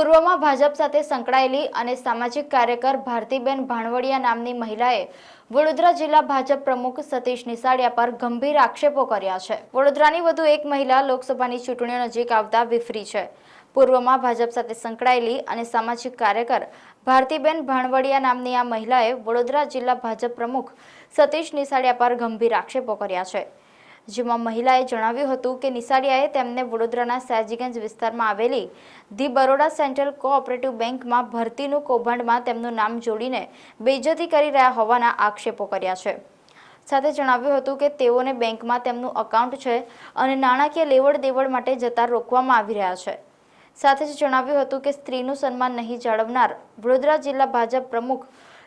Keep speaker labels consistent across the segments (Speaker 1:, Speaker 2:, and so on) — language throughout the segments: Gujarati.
Speaker 1: પૂર્વમાં ભાજપ સાથે સંકળાયેલી અને સામાજિક કાર્યકર ભારતીબેન ભાણવડિયા નામની મહિલાએ વડોદરા જિલ્લા ભાજપ પ્રમુખ સતીશ નિસાડિયા પર ગંભીર આક્ષેપો કર્યા છે. વડોદરાની વધુ એક મહિલા લોકસભાની ચૂંટણીઓ નજીક આવતા વિફરી છે. પૂર્વમાં ભાજપ સાથે સંકળાયેલી અને સામાજિક કાર્યકર ભારતીબેન ભાણવડિયા નામની આ મહિલાએ વડોદરા જિલ્લા ભાજપ પ્રમુખ સતીશ નિસાડિયા પર ગંભીર આક્ષેપો કર્યા છે. જેમાં મહિલાએ જણાવ્યું હતું કે નિશાળિયાએ તેમને વડોદરાના સયાજીગંજ વિસ્તારમાં આવેલી ધી બરોડા સેન્ટ્રલ કોઓપરેટિવ બેંકમાં ભરતીનું કૌભાંડમાં તેમનું નામ જોડીને બેઇજ્જતી કરી રહ્યા હોવાના આક્ષેપો કર્યા છે. સાથે જણાવ્યું હતું કે તેઓને બેંકમાં તેમનું અકાઉન્ટ છે અને નાણાકીય લેવડ દેવડ માટે જતા રોકવામાં આવી રહ્યા છે. સાથે જ જણાવ્યું હતું કે સ્ત્રીનું સન્માન નહીં જાળવનાર વડોદરા જિલ્લા ભાજપ પ્રમુખ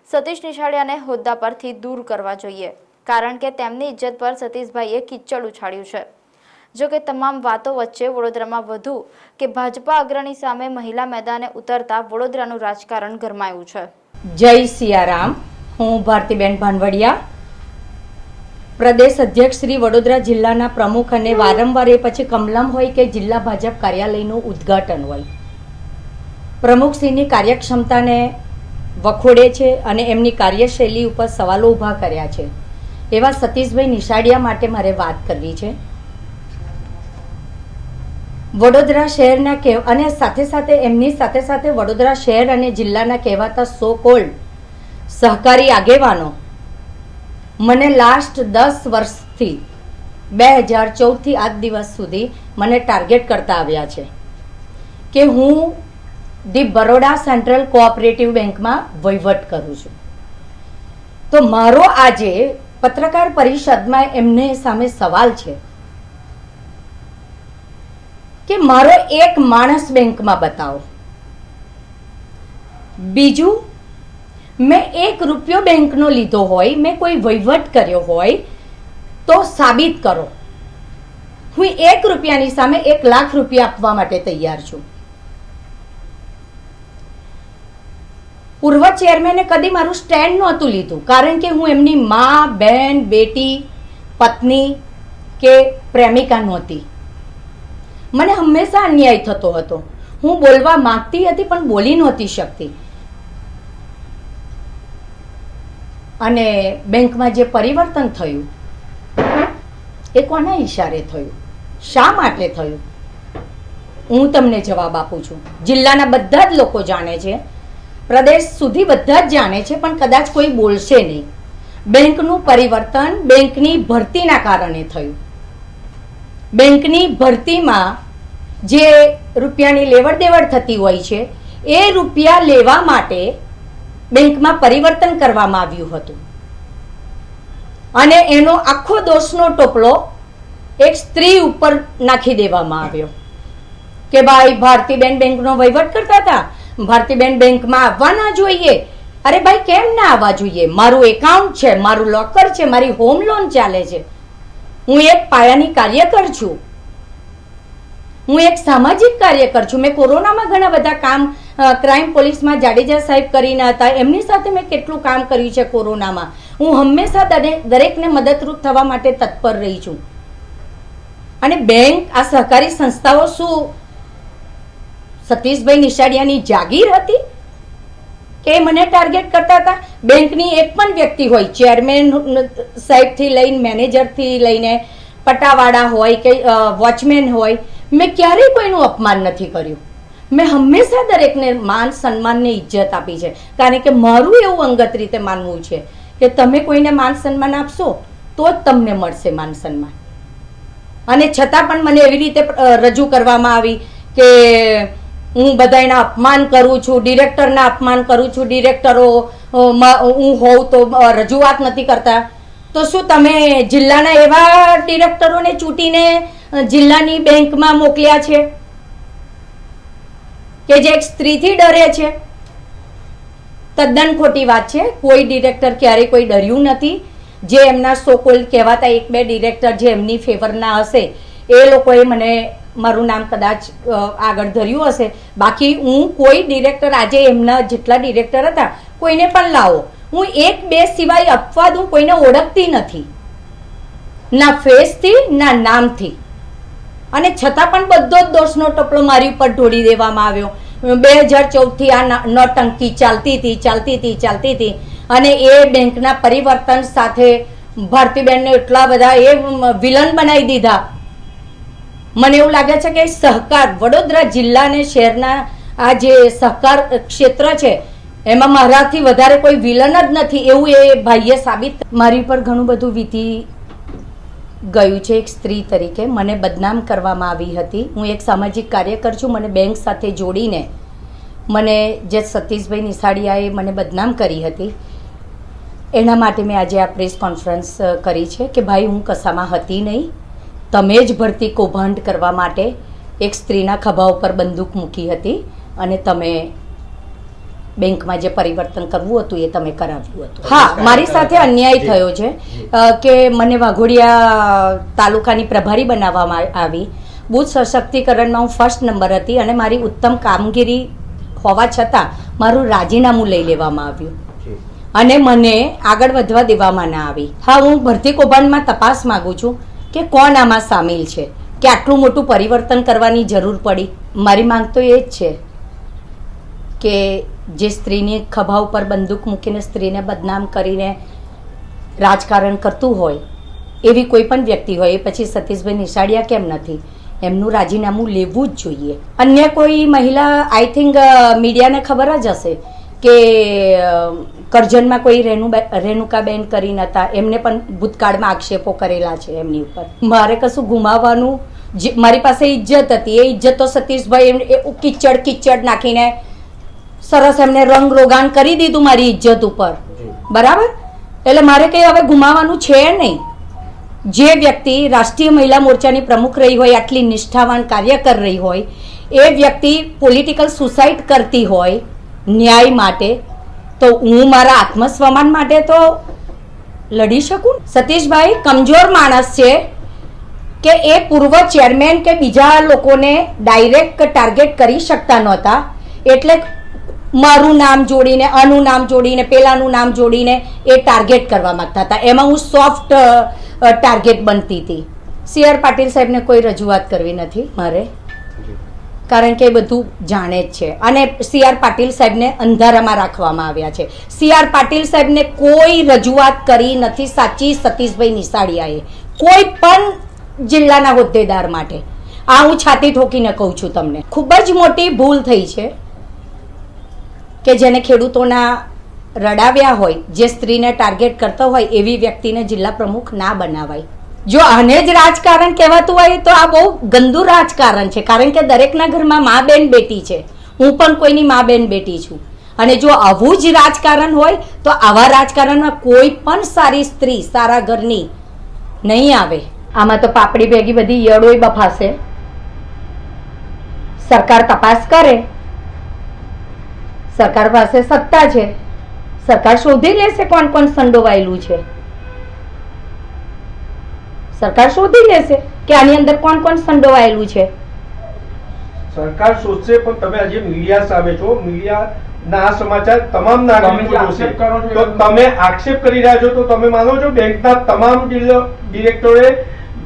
Speaker 1: સતીશ નિશાળિયાને હોદ્દા પરથી દૂર કરવા જોઈએ. કારણ કે તેમની ઇજ્જત પર સતીશભાઈએ કિચ્ચડ ઉછાળ્યું છે. જો કે તમામ વાતો વચ્ચે વડોદરામાં વધુ કે ભાજપા અગ્રણી સામે મહિલા મેદાને ઉતરતા વડોદરાનું રાજકારણ ગરમાયું છે.
Speaker 2: જય સિયારામ. હું ભારતીબેન ભાનવડિયા. પ્રદેશ અધ્યક્ષ શ્રી વડોદરા જિલ્લાના પ્રમુખ અને વારંવાર એ પછી કમલમ હોય કે જિલ્લા ભાજપ કાર્યાલયનું ઉદ્ઘાટન હોય. પ્રમુખશ્રીની કાર્યક્ષમતાને વખોડે છે અને એમની કાર્યશૈલી ઉપર સવાલો ઊભા કર્યા છે. એવા સતીશભાઈ નિશાડિયા માટે મારે વાત કરવી છે. વડોદરા શહેરના કે અને સાથે સાથે એમની સાથે સાથે વડોદરા શહેર અને જિલ્લાના કહેવાતા સો કોલ્ડ સહકારી આગેવાનો મને લાસ્ટ દસ વર્ષથી બે હજાર ચૌદથી આજ દિવસ સુધી મને ટાર્ગેટ કરતા આવ્યા છે કે હું ધી બરોડા સેન્ટ્રલ કોઓપરેટિવ બેંકમાં વહીવટ કરું છું. તો મારો આજે પત્રકાર પરિષદમાં એમને સામે સવાલ છે કે મારો એક માણસ બેંકમાં બતાવો. બીજું, મેં એક રૂપિયો બેંકનો લીધો હોય, મેં કોઈ વહીવટ કર્યો હોય, તો સાબિત કરો. હું એક રૂપિયાની સામે એક લાખ રૂપિયા આપવા માટે તૈયાર છું. પૂર્વ ચેરમેને કદી મારું સ્ટેન્ડ નહોતું લીધું. કારણ કે હું એમની મા, બેન, બેટી, પત્ની કે પ્રેમિકા નહોતી. મને હંમેશા અન્યાય થતો હતો. હું બોલવા માંગતી હતી પણ બોલી નહોતી શકતી. અને બેંકમાં જે પરિવર્તન થયું, એ કોના ઈશારે થયું? શા માટે થયું? હું તમને જવાબ આપું છું. જિલ્લાના બધા જ લોકો જાણે છે પ્રદેશ સુધી બધા જ જાણે છે, પણ કદાચ કોઈ બોલશે નહીં. બેંકનું પરિવર્તન બેંકની ભરતીના કારણે થયું. બેંકની ભરતીમાં જે રૂપિયાની લેવડ દેવડ થતી હોય છે, એ રૂપિયા લેવા માટે બેંકમાં પરિવર્તન કરવામાં આવ્યું હતું. અને એનો આખો દોષનો ટોપલો એક સ્ત્રી ઉપર નાખી દેવામાં આવ્યો. કે ભાઈ, ભારતીબેન બેંકનો વહીવટ કરતા હતા ભારતીબેન બેંકમાં આવવા ના જોઈએ. અરે ભાઈ, કેમ ના આવવા જોઈએ? મારું એકાઉન્ટ છે, મારું લોકર છે, મારી હોમ લોન ચાલે છે. હું એક પાયાની કાર્યકર છું. હું એક સામાજિક કાર્યકર છું. મેં કોરોનામાં ઘણા બધા કામ ક્રાઇમ પોલીસમાં જાડેજા સાહેબ કરીને હતા. એમની સાથે મેં કેટલું કામ કર્યું છે કોરોનામાં. હું હંમેશા દરે- દરેકને મદદરૂપ થવા માટે તત્પર રહી છું. અને બેંક, આ સહકારી સંસ્થાઓ શું સતીશભાઈ નિશાળિયાની જાગીર હતી? કે મને ટાર્ગેટ કરતા હતા? બેંકની એક પણ વ્યક્તિ હોય ચેરમેન સાહેબથી લઈને મેનેજરથી લઈને પટાવાળા હોય કે વોચમેન હોય, મેં ક્યારેય કોઈનું અપમાન નથી કર્યું. મેં હંમેશા દરેકને માન સન્માનને ઇજ્જત આપી છે. કારણ કે મારું એવું અંગત રીતે માનવું છે કે તમે કોઈને માન, સન્માન આપશો, તો જ તમને મળશે માન, સન્માન. અને છતાં પણ મને એવી રીતે રજૂ કરવામાં આવી કે હું બધાયના અપમાન કરું છું, ડિરેક્ટરના અપમાન કરું છું, ડિરેક્ટરો હું હોઉં તો રજૂઆત નથી કરતા. તો શું તમે જિલ્લાના એવા ડિરેક્ટરોને ચૂંટીને જિલ્લાની બેંકમાં મોકલ્યા છે? કે જે એક સ્ત્રીથી ડરે છે? તદ્દન ખોટી વાત છે. કોઈ ડિરેક્ટર ક્યારેય કોઈ ડર્યું નથી. જે એમના સોકોલ કહેવાતા એક બે ડિરેક્ટર જે એમની ફેવરના હશે, એ લોકોએ મને મારું નામ કદાચ આગળ ધર્યું હશે. બાકી હું કોઈ ડિરેક્ટર આજે એમના જેટલા ડિરેક્ટર હતા, કોઈને પણ લાવો. હું એક બે સિવાય અપવાદ હું કોઈને ઓળખતી નથી. ના ફેસથી, ના નામથી. અને છતાં પણ બધો જ દોષનો ટપલો મારી ઉપર ઢોળી દેવામાં આવ્યો. બે હજાર ચૌદથી આ નોટંકી ચાલતી હતી ચાલતી હતી ચાલતી હતી. અને એ બેંકના પરિવર્તન સાથે ભારતીબેનને એટલા બધા એ વિલન બનાવી દીધા. મને એવું લાગે છે કે સહકાર વડોદરા જિલ્લા અને શહેરના આ જે સહકાર ક્ષેત્ર છે, એમાં મારાથી વધારે કોઈ વિલન જ નથી એવું એ ભાઈએ સાબિત મારી પર ઘણું બધું વીતી ગયું છે. એક સ્ત્રી તરીકે મને બદનામ કરવામાં આવી હતી. હું એક સામાજિક કાર્યકર છું. મને બેંક સાથે જોડીને મને જે સતીશભાઈ નિસાડિયાએ મને બદનામ કરી હતી, એના માટે મેં આજે આ પ્રેસ કોન્ફરન્સ કરી છે કે ભાઈ, હું કશામાં હતી નહીં. તમે જ ભરતી કૌભાંડ કરવા માટે એક સ્ત્રીના ખભા ઉપર બંદૂક મૂકી હતી અને તમે બેંકમાં જે પરિવર્તન કરવું હતું એ તમે કરાવ્યું હતું. હા મારી સાથે અન્યાય થયો છે. કે મને વાઘોડિયા તાલુકાની પ્રભારી બનાવવામાં આવી. બુથ સશક્તિકરણમાં હું ફર્સ્ટ નંબર હતી અને મારી ઉત્તમ કામગીરી હોવા છતાં મારું રાજીનામું લઈ લેવામાં આવ્યું. અને મને આગળ વધવા દેવામાં ના આવી. હા હું ભરતી કૌભાંડમાં તપાસ માંગુ છું. કે કોણ આમાં સામેલ છે? કે આટલું મોટું પરિવર્તન કરવાની જરૂર પડી? મારી માંગ તો એ જ છે કે જે સ્ત્રીની ખભા ઉપર બંદૂક મૂકીને સ્ત્રીને બદનામ કરીને રાજકારણ કરતું હોય, એવી કોઈ પણ વ્યક્તિ હોય, એ પછી સતીશભાઈ નિશાળિયા કેમ નથી? એમનું રાજીનામું લેવું જ જોઈએ. અન્ય કોઈ મહિલા આઈ થિંક મીડિયાને ખબર જ હશે કે કરજનમાં કરજણમાં કોઈ રેણુ રેણુકાબેન કરીને હતા એમને પણ ભૂતકાળમાં આક્ષેપો કરેલા છે એમની ઉપર. મારે કશું ગુમાવવાનું જે- મારી પાસે ઇજ્જત હતી. એ ઇજ્જત તો સતીશભાઈ એમ- એ કિચડ કિચડ નાખીને સરસ એમને રંગ રોગાન કરી દીધું મારી ઇજ્જત ઉપર. બરાબર? એટલે મારે કંઈ હવે ગુમાવવાનું છે નહીં. જે વ્યક્તિ રાષ્ટ્રીય મહિલા મોરચાની પ્રમુખ રહી હોય આટલી નિષ્ઠાવાન કાર્ય કરી રહી હોય એ વ્યક્તિ પોલિટિકલ સુસાઇડ કરતી હોય ન્યાય માટે, તો હું મારા આત્મસ્વમાન માટે તો લડી શકું? સતીશભાઈ, કમજોર માણસ છે કે એ પૂર્વ ચેરમેન કે બીજા લોકોને ડાયરેક્ટ ટાર્ગેટ કરી શકતા નહોતા. એટલે મારું નામ જોડીને, આનું નામ જોડીને, પેલાનું નામ જોડીને એ ટાર્ગેટ કરવા માગતા હતા. એમાં હું સોફ્ટ ટાર્ગેટ બનતી હતી. સી આર પાટીલ સાહેબને કોઈ રજૂઆત કરવી નથી મારે. કારણ કે એ બધું જાણે જ છે. અને સી આર પાટીલ સાહેબને અંધારામાં રાખવામાં આવ્યા છે. સી આર પાટીલ સાહેબને કોઈ રજૂઆત કરી નથી સાચી સતીશભાઈ નિશાળિયાએ. કોઈ પણ જિલ્લાના હોદ્દેદાર માટે. આ હું છાતી ઠોકીને કહું છું તમને. ખૂબ જ મોટી ભૂલ થઈ છે કે જેને ખેડૂતોના રડાવ્યા હોય, જે સ્ત્રીને ટાર્ગેટ કરતો હોય એવી વ્યક્તિને જિલ્લા પ્રમુખ ના બનાવાય. જો આને જ રાજકારણ કહેવાતું હોય તો આ બહુ ગંદુ રાજકારણ છે. કારણ કે દરેકના ઘરમાં મા બેન બેટી છે. હું પણ કોઈની મા બેન બેટી છું. અને જો આવું જ રાજકારણ હોય તો આવા રાજકારણમાં કોઈ પણ સારી સ્ત્રી સારા ઘરની નહીં આવે. આમાં તો પાપડી ભેગી બધી યળોય બફાશે. સરકાર તપાસ કરે. સરકાર પાસે સત્તા છે. સરકાર શોધી લેશે કોણ કોણ સંડોવાયેલું છે. સરકાર શોધી લેશે કે આની અંદર કોણ કોણ સંડોવાયેલું છે?
Speaker 3: સરકાર શોધશે પણ તમે આજે મીડિયા સામે છો. મીડિયા ના આ સમાચાર તમામ નાગરિકો
Speaker 4: તમે
Speaker 3: જોશે.
Speaker 4: આક્ષેપ
Speaker 3: તો તમે આક્ષેપ કરી રહ્યા છો તો તમે માનો છો બેંકના તમામ ડિરેક્ટરે ડિરેક્ટરોએ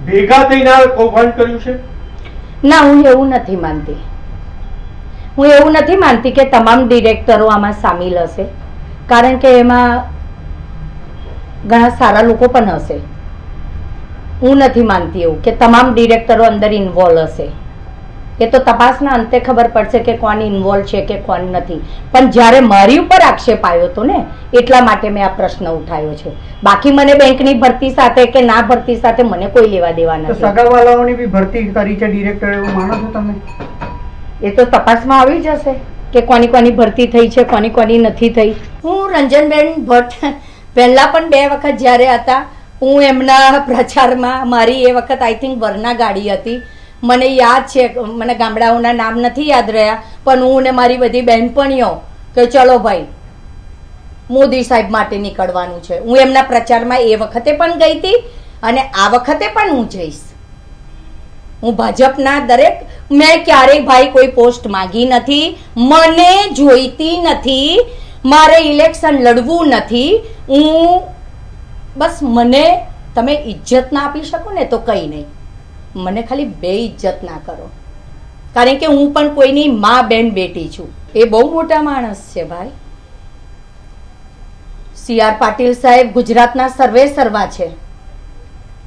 Speaker 3: ભેગા થઈને આ કૌભાંડ કર્યું છે?
Speaker 2: ના હું એવું નથી માનતી. હું એવું નથી માનતી કે તમામ ડિરેક્ટરો આમાં સામેલ હશે. કારણ કે એમાં ઘણા સારા લોકો પણ હશે. હું નથી માનતી એવું કે તમામ ડિરેક્ટરો અંદર ઇન્વોલ્વ હશે. એ તો તપાસના અંતે ખબર પડશે કે કોણ ઇન્વોલ્વ છે કે કોણ નથી. પણ જ્યારે મારી ઉપર આક્ષેપ આવ્યો હતો ને એટલા માટે મેં આ પ્રશ્ન ઉઠાવ્યો છે. બાકી મને બેંકની ભરતી સાથે કે ના ભરતી સાથે મને કોઈ લેવા દેવા
Speaker 4: તો
Speaker 2: નથી.
Speaker 4: સગાવાલાઓની બી ભરતી કરી છે ડિરેક્ટર એવું માનો છો તમે?
Speaker 2: એ તો તપાસમાં આવી જશે કે કોની કોની ભરતી થઈ છે કોની કોની નથી થઈ. હું રંજનબેન ભટ્ટ પહેલા પણ બે વખત જ્યારે હતા હું એમના પ્રચારમાં મારી એ વખત આઈ થિંક વરના ગાડી હતી. મને યાદ છે, મને ગામડાઓના નામ નથી યાદ રહ્યા, પણ હું ને મારી બધી બહેનપણીઓ કે ચલો ભાઈ, મોદી સાહેબ માટે નીકળવાનું છે. હું એમના પ્રચારમાં એ વખતે પણ ગઈ હતી અને આ વખતે પણ હું જઈશ. હું ભાજપના દરેક, મેં ક્યારેય ભાઈ કોઈ પોસ્ટ માંગી નથી, મને જોઈતી નથી, મારે ઇલેક્શન લડવું નથી. હું બસ મને તમે ઇજ્જત ના આપી શકો ને તો કંઈ નહીં. મને ખાલી બે ઇજ્જત ના કરો. કારણ કે હું પણ કોઈની મા બેન બેટી છું. એ બહુ મોટા માણસ છે ભાઈ. સી આર પાટીલ સાહેબ ગુજરાતના સર્વે સર્વા છે.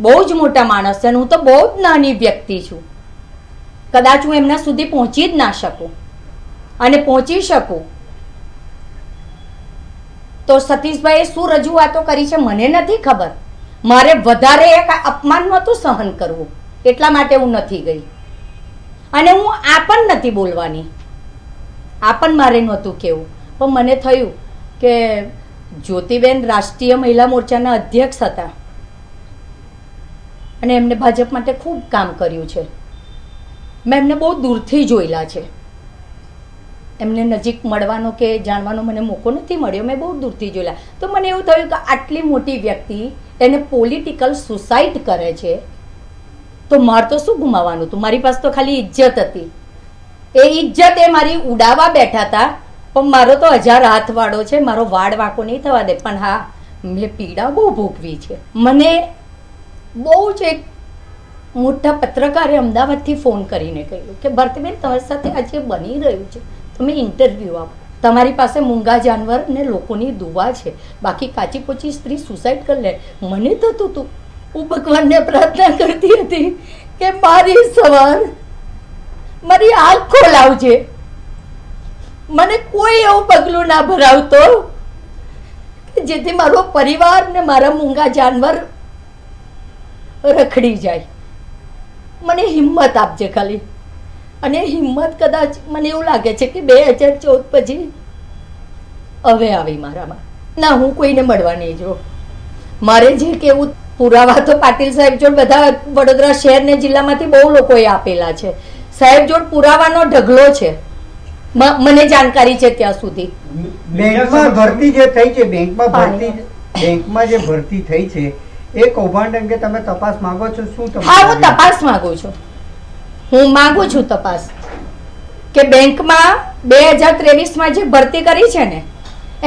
Speaker 2: બહુ જ મોટા માણસ છે અને હું તો બહુ જ નાની વ્યક્તિ છું. કદાચ હું એમના સુધી પહોંચી જ ના શકું. અને પહોંચી શકું તો સતીશભાઈએ શું રજૂઆતો કરી છે મને નથી ખબર. મારે વધારે એક અપમાન નહોતું સહન કરવું. એટલા માટે હું નથી ગઈ. અને હું આ પણ નથી બોલવાની. આ પણ મારે નહોતું કહેવું. પણ મને થયું કે જ્યોતિબેન રાષ્ટ્રીય મહિલા મોરચાના અધ્યક્ષ હતા. અને એમને ભાજપ માટે ખૂબ કામ કર્યું છે. મેં એમને બહુ દૂરથી જોયેલા છે. એમને નજીક મળવાનો કે જાણવાનો મને મોકો નથી મળ્યો. મેં બહુ દૂરથી જોયેલા. તો મને એવું થયું કે આટલી મોટી વ્યક્તિ એને પોલિટિકલ સુસાઇડ કરે છે, તો મારે તો શું ગુમાવવાનું? હતું મારી પાસે તો ખાલી ઇજ્જત હતી. એ ઇજ્જત એ મારી ઉડાવવા બેઠા હતા, પણ મારો તો હજાર હાથવાળો છે, મારો વાળ વાંકો નહીં થવા દે. પણ હા, મેં પીડા બહુ ભોગવી છે. મને બહુ જ એક મોટા પત્રકારે અમદાવાદથી ફોન કરીને કહ્યું કે, ભરતીબેન, તમારી સાથે આજે બની રહ્યું છે. તમે ઇન્ટરવ્યૂ આપો. તમારી પાસે મૂંગા જાનવર ને લોકોની દુવા છે. બાકી કાચી પોચી સ્ત્રી સુસાઇડ કરી લે. મને થતું હતું હું ભગવાનને પ્રાર્થના કરતી હતી કે મારી સવાર મારી આંખ ખોલાવજે મને કોઈ એવું પગલું ના ભરાવતો જેથી મારો પરિવાર ને મારા મૂંગા જાનવર રખડી જાય. મને હિંમત આપજે ખાલી. અને હિંમત કદાચ મને એવું લાગે છે કે બે હજાર ચૌદ પછી હવે આવી મારામાં. ના હું કોઈને મળવા નહીં જો મારે જે કેવું પુરાવા તો પાટીલ સાહેબ જોડ બધા વડોદરા શહેર ને જિલ્લામાંથી બહુ લોકોએ આપેલા છે. સાહેબ જોડ પુરાવાનો ઢગલો છે. મને જાણકારી છે ત્યાં સુધી.
Speaker 4: બેંકમાં ભરતી જે થઈ છે બેંકમાં. ભરતી બેંકમાં જે ભરતી થઈ છે એ કૌભાંડ અંગે તમે તપાસ માંગો છો? શું
Speaker 2: હા હું તપાસ માંગુ છું. હું માંગુ છું તપાસ કે બેંકમાં બે હજાર ત્રેવીસમાં જે ભરતી કરી છે ને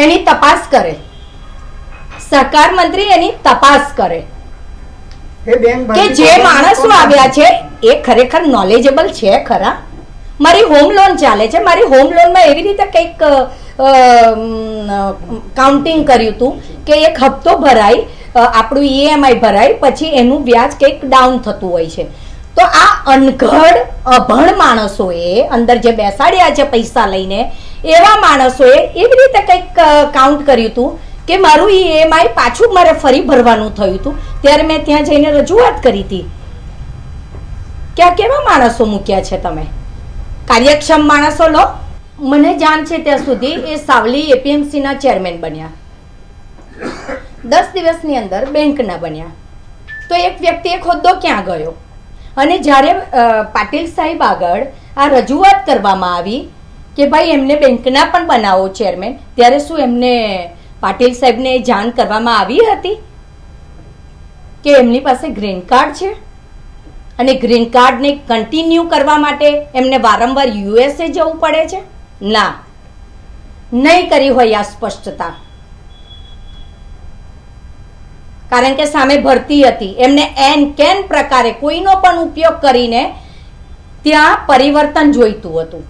Speaker 2: એની તપાસ કરે. સહકાર મંત્રી એની તપાસ કરે. કે જે માણસો આવ્યા છે એ ખરેખર નોલેજેબલ છે ખરા? મારી હોમ લોન ચાલે છે. મારી હોમ લોનમાં એવી રીતે કંઈક કાઉન્ટિંગ કર્યું હતું કે એક હપ્તો ભરાય આપણું ઈએમઆઈ ભરાય પછી એનું વ્યાજ કંઈક ડાઉન થતું હોય છે. તો આ અનઘડ, અભણ માણસોએ અંદર જે બેસાડ્યા છે પૈસા લઈને, એવા માણસોએ એવી રીતે કંઈક કાઉન્ટ કર્યું હતું કે મારું ઈએમઆઈ પાછું મારે ફરી ભરવાનું થયું હતું. ત્યારે મેં ત્યાં જઈને રજૂઆત કરી હતી. કે આ કેવા માણસો મૂક્યા છે તમે? કાર્યક્ષમ માણસો લો. મને જાણ છે ત્યાં સુધી એ સાવલી એપીએમસીના ચેરમેન બન્યા. દસ દિવસની અંદર બેંકના બન્યા. તો એક વ્યક્તિ એક હોદ્દો ક્યાં ગયો? અને જ્યારે પાટીલ સાહેબ આગળ આ રજૂઆત કરવામાં આવી કે ભાઈ એમને બેંકના પણ બનાવો ચેરમેન, ત્યારે શું એમને પાટીલ સાહેબને જાણ કરવામાં આવી હતી? કે એમની પાસે ગ્રીન કાર્ડ છે? અને ગ્રીન કાર્ડને કન્ટિન્યુ કરવા માટે એમને વારંવાર યુએસએ જવું પડે છે? ના. નહીં કરી હોય આ સ્પષ્ટતા. કારણ કે સામે ભરતી હતી. એમને એન કેન પ્રકારે કોઈનો પણ ઉપયોગ કરીને ત્યાં પરિવર્તન જોઈતું હતું.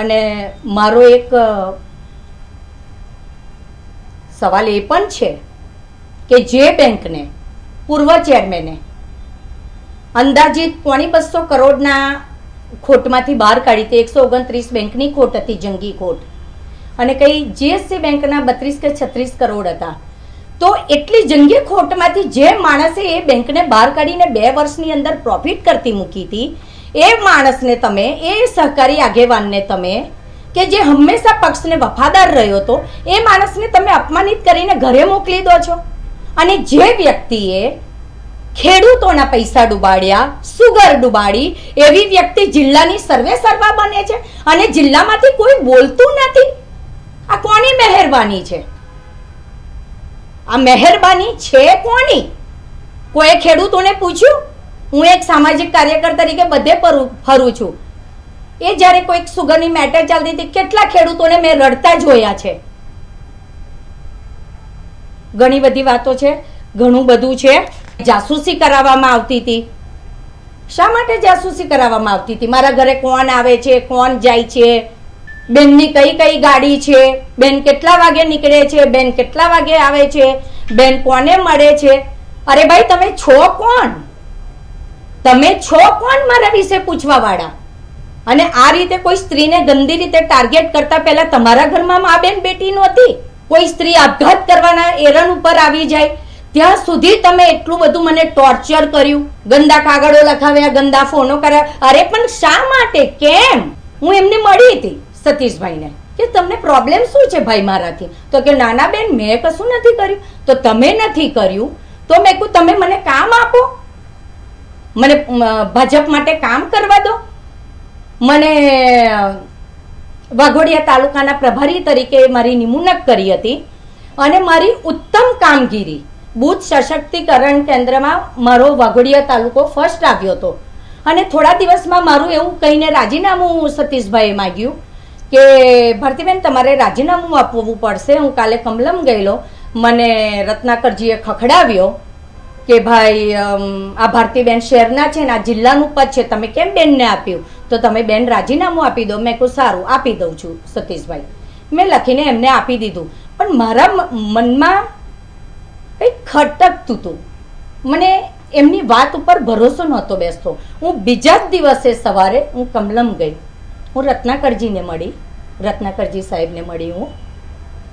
Speaker 2: અને મારો એક સવાલ એ પણ છે કે જે બેંકને, પૂર્વ ચેરમેને, અંદાજિત પોણી બસો કરોડના ખોટમાંથી બહાર કાઢી હતી એકસો ઓગણત્રીસ બેંકની ખોટ હતી, જંગી ખોટ. અને કઈ જીએસસી બેંકના બત્રીસ કે છત્રીસ કરોડ હતા. તો એટલી જંગી ખોટમાંથી જે માણસે એ બેંકને બહાર કાઢીને બે વર્ષની અંદર પ્રોફિટ કરતી મૂકી હતી, એ માણસને તમે, એ સહકારી આગેવાનને તમે, કે જે હંમેશા પક્ષને વફાદાર રહ્યો હતો, એ માણસને તમે અપમાનિત કરીને ઘરે મોકલી દો છો? અને જે વ્યક્તિએ ખેડૂતોના પૈસા ડુબાડ્યા, સુગર ડુબાડી, એવી વ્યક્તિ જિલ્લાની સર્વે સર્વા બને છે અને જિલ્લામાંથી કોઈ બોલતું નથી? આ કોની મહેરબાની છે? આ મહેરબાની છે કોની? કોઈ ખેડૂતોને પૂછ્યું? હું એક સામાજિક કાર્યકર તરીકે બધે ફરું છું. એ જ્યારે કોઈક સુગરની મેટર ચાલતી હતી, કેટલા ખેડૂતોને મેં રડતા જોયા છે. ઘણી બધી વાતો છે, ઘણું બધું છે. જાસૂસી કરાવવામાં આવતી હતી. શા માટે જાસૂસી કરાવવામાં આવતી હતી? મારા ઘરે કોણ આવે છે, કોણ જાય છે? બેનની કઈ કઈ ગાડી છે? બેન કેટલા વાગે નીકળે છે? બેન કેટલા વાગે આવે છે? બેન કોને મળે છે? અરે ભાઈ, તમે છો કોણ? તમે છો કોણ મારા વિશે પૂછવા વાળા અને આ રીતે કોઈ સ્ત્રીને ગંદી રીતે ટાર્ગેટ કરતા પહેલા તમારા ઘરમાં મા બેન બેટી નહોતી? કોઈ સ્ત્રી આપઘાત કરવાના એરન ઉપર આવી જાય? ત્યાં સુધી તમે એટલું બધું મને ટોર્ચર કર્યું. ગંદા કાગળો લખાવ્યા, ગંદા ફોનો કર્યા. અરે પણ શા માટે? કેમ? હું એમને મળી હતી. સતીશભાઈને. કે તમને પ્રોબ્લેમ શું છે ભાઈ મારાથી? તો કે નાના બેન મેં કશું નથી કર્યું. તો તમે નથી કર્યું. તો મેં કહું તમે મને કામ આપો. મને ભાજપ માટે કામ કરવા દો. મને વાઘોડિયા તાલુકાના પ્રભારી તરીકે મારી નિમણૂક કરી હતી. અને મારી ઉત્તમ કામગીરી, બુથ સશક્તિકરણ કેન્દ્રમાં મારો વાઘોડિયા તાલુકો ફર્સ્ટ આવ્યો હતો. અને થોડા દિવસમાં મારું એવું કહીને રાજીનામું સતીશભાઈએ માગ્યું. કે ભારતીબેન, તમારે રાજીનામું આપવું પડશે. હું કાલે કમલમ ગયેલો. મને રત્નાકરજીએ ખખડાવ્યો કે ભાઈ આ ભારતીબેન શહેરના છે ને આ જિલ્લાનું પદ છે, તમે કેમ બેનને આપ્યું? તો તમે બેન રાજીનામું આપી દો, મેં કહું સારું, આપી દઉં છું, સતીશભાઈ. મેં લખીને એમને આપી દીધું. પણ મારા મનમાં કંઈક ખટકતું હતું. મને એમની વાત ઉપર ભરોસો નહોતો બેસતો. હું બીજા જ દિવસે સવારે હું કમલમ ગઈ. હું રત્નાકરજીને મળી, રત્નાકરજી સાહેબને મળી હું.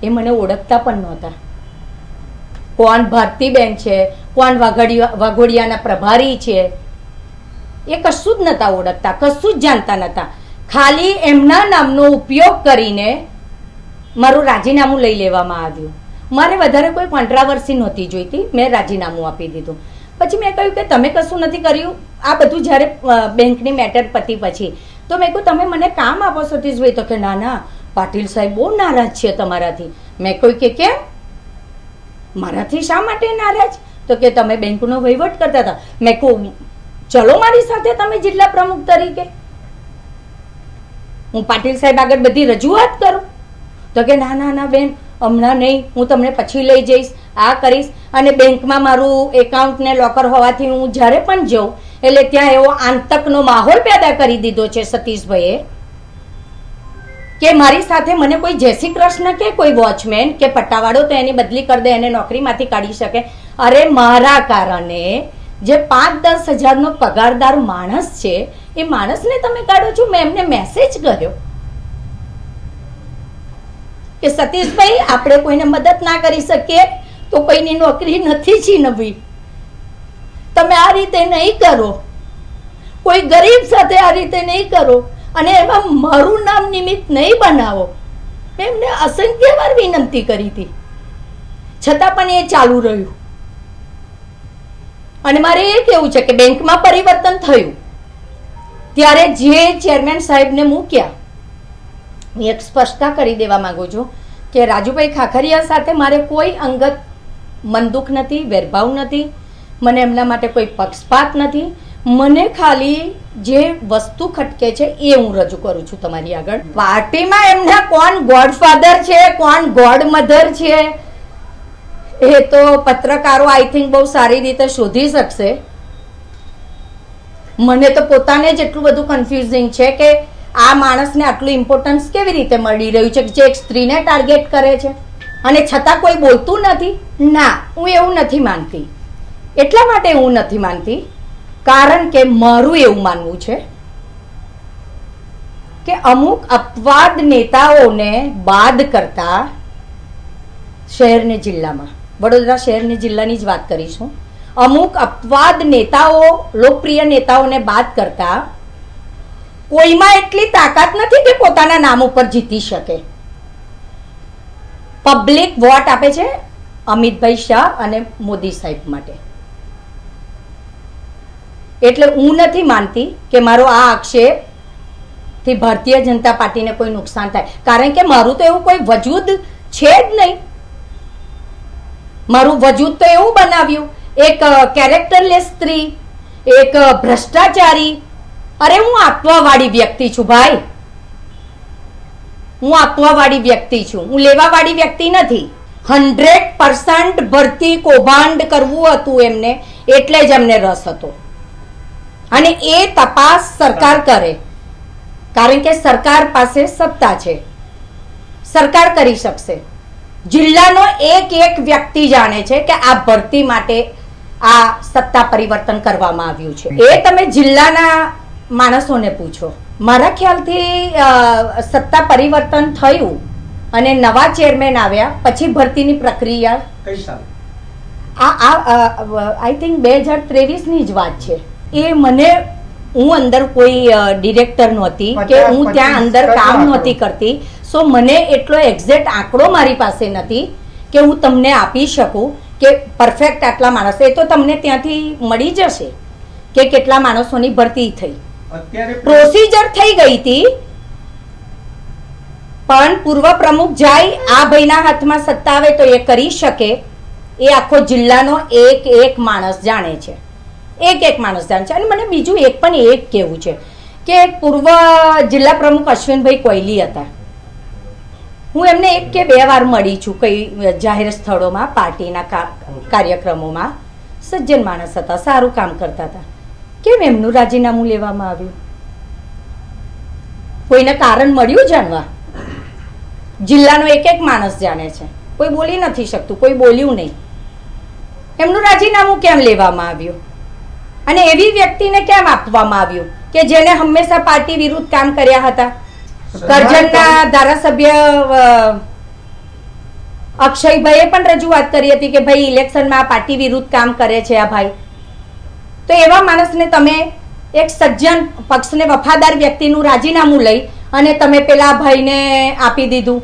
Speaker 2: એ મને ઓળખતા પણ નહોતા. કોણ ભારતીબેન છે, કોણ વાઘડિયા, વાઘોડિયાના પ્રભારી છે, એ કશું જ નહોતા ઓળખતા, કશું જ જાણતા નહોતા. ખાલી એમના નામનો ઉપયોગ કરીને મારું રાજીનામું લઈ લેવામાં આવ્યું. મારે વધારે કોઈ કોન્ટ્રાવર્સી નહોતી જોઈતી, મેં રાજીનામું આપી દીધું. પછી મેં કહ્યું કે તમે કશું નથી કર્યું? આ બધું જ્યારે બેંકની મેટર પતી પછી. તો મેં કહ્યું તમે મને કામ આપો સતીશભાઈ. તો કે, ના ના, પાટીલ સાહેબ બહુ નારાજ છે તમારાથી. મેં કહ્યું કે, કેમ? મારાથી શા માટે નારાજ? તો કે, તમે બેંકનો વહીવટ કરતા હતા. મેં કહું ચલો મારી સાથે તમે જિલ્લા પ્રમુખ તરીકે. હું પાટીલ સાહેબ આગળ બધી રજૂઆત કરું. તો કે, ના ના ના, બેન, હમણાં નહીં, હું તમને પછી લઈ જઈશ, આ કરીશ. અને બેંકમાં મારું એકાઉન્ટને લોકર હોવાથી હું જ્યારે પણ જાઉં એટલે ત્યાં એવો આંતકનો માહોલ પેદા કરી દીધો છે સતીશભાઈએ. કે મારી સાથે મને કોઈ જય શ્રી કૃષ્ણ કે કોઈ વોચમેન કે પટ્ટાવાળો તો એની બદલી કરી દે, એને નોકરીમાંથી કાઢી શકે. અરે મારા કારણે જે પાંચ દસ હજારનો પગારદાર માણસ છે, એ માણસને તમે કાઢો છો? મેં એમને મેસેજ કર્યો. કે સતીશભાઈ, આપણે કોઈને મદદ ના કરી શકીએ તો કોઈની નોકરી નથી છીનવી. તમે આ રીતે નહીં કરો. કોઈ ગરીબ સાથે આ રીતે નહીં કરો અને એમાં મારું નામ નિમિત્ત નહીં બનાવો. એમને અસંખ્ય વાર વિનંતી કરી હતી. છતાં પણ એ ચાલુ રહ્યું. અને મારે એ કેવું છે કે બેંકમાં પરિવર્તન થયું. ત્યારે જે ચેરમેન સાહેબને મૂક્યા, હું એક સ્પષ્ટતા કરી દેવા માંગુ છું કે રાજુભાઈ ખાખરિયા સાથે મારે કોઈ અંગત મનદુખ નથી, વેરભાવ નથી મને એમના માટે કોઈ પક્ષપાત નથી. મને ખાલી જે વસ્તુ ખટકે છે એ હું રજૂ કરું છું તમારી આગળ. પાર્ટીમાં એમના કોણ ગોડફાધર છે, કોણ ગોડ મધર છે? એ તો પત્રકારો આઈ થિંક બહુ સારી રીતે શોધી શકશે. મને તો પોતાને જ એટલું બધું કન્ફ્યુઝિંગ છે કે આ માણસને આટલું ઇમ્પોર્ટન્સ કેવી રીતે મળી રહ્યું છે જે એક સ્ત્રીને ટાર્ગેટ કરે છે? અને છતાં કોઈ બોલતું નથી? ના, હું એવું નથી માનતી. એટલા માટે હું નથી માનતી, કારણ કે મારું એવું માનવું છે કે અમુક અપવાદ નેતાઓને બાદ કરતા શહેરને જિલ્લામાં, વડોદરા શહેરની જિલ્લાની જ વાત કરીશું. અમુક અપવાદ નેતાઓ, લોકપ્રિય નેતાઓને બાદ કરતા કોઈમાં એટલી તાકાત નથી કે પોતાના નામ ઉપર જીતી શકે. પબ્લિક વોટ આપે છે અમિતભાઈ શાહ અને મોદી સાહેબ માટે. એટલે હું નથી માનતી કે મારો આ આક્ષેપથી ભારતીય જનતા પાર્ટીને કોઈ નુકસાન થાય. કારણ કે મારું તો એવું કોઈ વજૂદ છે જ નહીં. મારું વજૂદ તો એવું બનાવ્યું. એક કેરેક્ટરલેસ સ્ત્રી, એક ભ્રષ્ટાચારી. અરે હું આપવાવાળી વ્યક્તિ છું ભાઈ. હું આપવાવાળી વ્યક્તિ છું. હું લેવાવાળી વ્યક્તિ નથી. હંડ્રેડ પર્સન્ટ ભરતી કૌભાંડ કરવું હતું એમને. એટલે જ એમને રસ હતો. અને એ તપાસ સરકાર કરે. કારણ કે સરકાર પાસે સત્તા છે. સરકાર કરી શકશે. જિલ્લાનો એક એક વ્યક્તિ જાણે છે કે આ ભરતી માટે આ સત્તા પરિવર્તન કરવામાં આવ્યું છે. એ તમે જિલ્લાના માણસોને પૂછો. મારા ખ્યાલથી સત્તા પરિવર્તન થયું અને નવા ચેરમેન આવ્યા પછી ભરતીની પ્રક્રિયા આ આ આઈ થિંક બે હજાર ત્રેવીસની જ વાત છે. એ મને હું અંદર કોઈ ડિરેક્ટર નહોતી કે હું ત્યાં અંદર કામ નહોતી કરતી. સો મને એટલો એક્ઝેક્ટ આંકડો મારી પાસે નથી કે હું તમને આપી શકું કે પરફેક્ટ આટલા માણસો. એ તો તમને ત્યાંથી મળી જશે કે કેટલા માણસોની ભરતી થઈ. પ્રોસિજર થઈ ગઈ હતી. પણ પૂર્વ પ્રમુખ જાય આ ભાઈના હાથમાં સત્તા આવે તો એ કરી શકે. એ આખો જિલ્લાનો એક એક માણસ જાણે છે. એક એક માણસ જાણે છે. અને મને બીજું એક પણ એક કહેવું છે કે પૂર્વ જિલ્લા પ્રમુખ અશ્વિનભાઈ કોયલી હતા. હું એમને એક કે બે વાર મળી છું કઈ જાહેર સ્થળોમાં, પાર્ટીના કાર્યક્રમોમાં. સજ્જન માણસ હતા, સારું કામ કરતા હતા. કેમ એમનું રાજીનામું લેવામાં આવ્યું? કોઈને કારણ મળ્યું જાણવા? જિલ્લાનો એક એક માણસ જાણે છે. કોઈ બોલી નથી શકતું, કોઈ બોલ્યું નહીં. એમનું રાજીનામું કેમ લેવામાં આવ્યું? અને એવી વ્યક્તિને કેમ આપવામાં આવ્યું કે જેને હંમેશા પાર્ટી વિરુદ્ધ કામ કર્યા હતા? કરજણના ધારાસભ્ય અક્ષયભાઈએ પણ રજૂઆત કરી હતી કે ભાઈ ઇલેક્શનમાં આ પાર્ટી વિરુદ્ધ કામ કરે છે આ ભાઈ. તો એવા માણસને તમે એક સજ્જન પક્ષને વફાદાર વ્યક્તિનું રાજીનામું લઈ અને તમે પેલા ભાઈને આપી દીધું.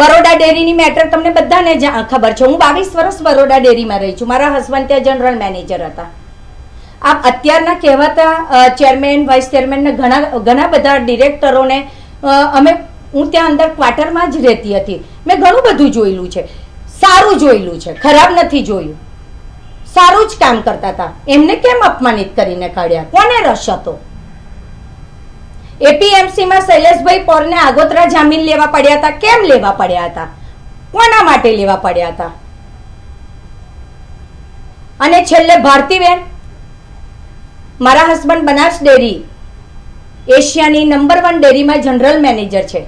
Speaker 2: બરોડા ડેરીની મેટર તમને બધાને ખબર છે. હું બાવીસ વર્ષ બરોડા ડેરીમાં રહી છું. મારા હસબન્ડ ત્યાં જનરલ મેનેજર હતા. આપ અત્યારના કહેવાતા ચેરમેન વાઇસ ચેરમેન ને ઘણા ઘણા બધા ડિરેક્ટરોને અમે, હું ત્યાં અંદર ક્વાર્ટરમાં જ રહેતી હતી. મેં ઘણું બધું જોયેલું છે. સારું જોયેલું છે. ખરાબ નથી જોયું. સારું જ કામ કરતા હતા. એમને કેમ અપમાનિત કરીને કાઢ્યા? કોને રસ હતો? એપીએમસીમાં શૈલેષભાઈ પોરને આગોતરા જામીન લેવા પડ્યા હતા. કેમ લેવા પડ્યા હતા? કોના માટે લેવા પડ્યા હતા? અને છેલ્લે ભારતીબેન? મારા હસબન્ડ બનાસ ડેરી, એશિયાની નંબર વન ડેરીમાં જનરલ મેનેજર છે.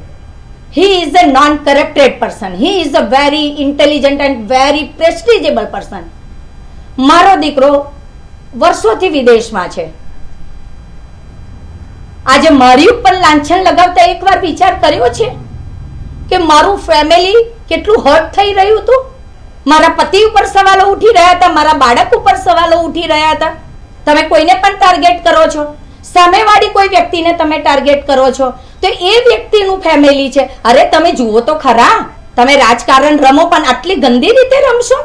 Speaker 2: He is a non corrupted person he is a very intelligent and very prestigeable person મારો દીકરો વર્ષોથી વિદેશમાં છે. આજે મારી ઉપર લાંછન લગાવતા એકવાર વિચાર કર્યો છે કે મારું ફેમિલી કેટલું હર્ટ થઈ રહ્યું હતું? મારા પતિ ઉપર સવાલો ઉઠી રહ્યા હતા, મારા બાળક ઉપર સવાલો ઉઠી રહ્યા હતા. તમે કોઈને પણ ટાર્ગેટ કરો છો? સામેવાળી કોઈ વ્યક્તિને તમે ટાર્ગેટ કરો છો? તો એ વ્યક્તિનું ફેમિલી છે. અરે તમે જુઓ તો ખરા. તમે રાજકારણ રમો પણ આટલી ગંદી રીતે રમશો?